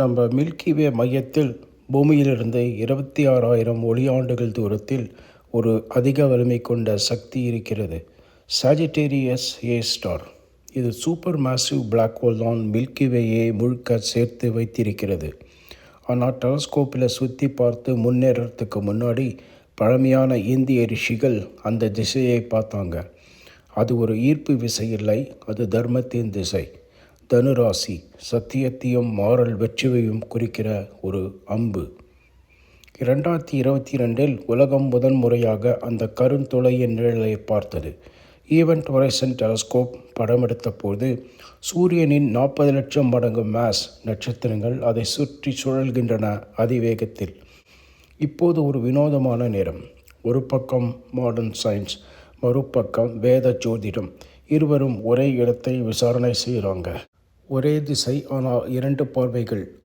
நம்ம மில்கிவே மையத்தில் பூமியிலிருந்து இருபத்தி ஆறாயிரம் ஒளியாண்டுகள் தூரத்தில் ஒரு அதிக வலிமை கொண்ட சக்தி இருக்கிறது. சாஜிட்டேரியஸ் ஏ ஸ்டார் இது சூப்பர் மேசிவ் பிளாக் ஹோல் தான் மில்கிவேயே முழுக்க சேர்த்து வைத்திருக்கிறது. ஆனால் டெலஸ்கோப்பில் சுற்றி பார்த்து முன்னேறத்துக்கு முன்னாடி பழமையான இந்திய ரிஷிகள் அந்த திசையை பார்த்தாங்க. அது ஒரு ஈர்ப்பு விசை இல்லை அது தர்மத்தின் திசை. தனுராசி சத்தியத்தையும் மாறல் வெற்றியையும் குறிக்கிற ஒரு அம்பு. இரண்டாயிரத்தி இருபத்தி ரெண்டில் உலகம் முதன் முறையாக அந்த கருந்துளையின் நிழலை பார்த்தது. ஈவென்ட் ஒரைசன் டெலஸ்கோப் படம் எடுத்தபோது சூரியனின் நாற்பது லட்சம் மடங்கு மேஸ் நட்சத்திரங்கள் அதை சுற்றி சுழல்கின்றன அதிவேகத்தில். இப்போது ஒரு வினோதமான நேரம். ஒரு பக்கம் மாடர்ன் சயின்ஸ் மறுபக்கம் வேத ஜோதிடம். இருவரும் ஒரே இடத்தை விசாரணை செய்கிறாங்க ஒரே திசை ஆனால் இரண்டு பார்வைகள்.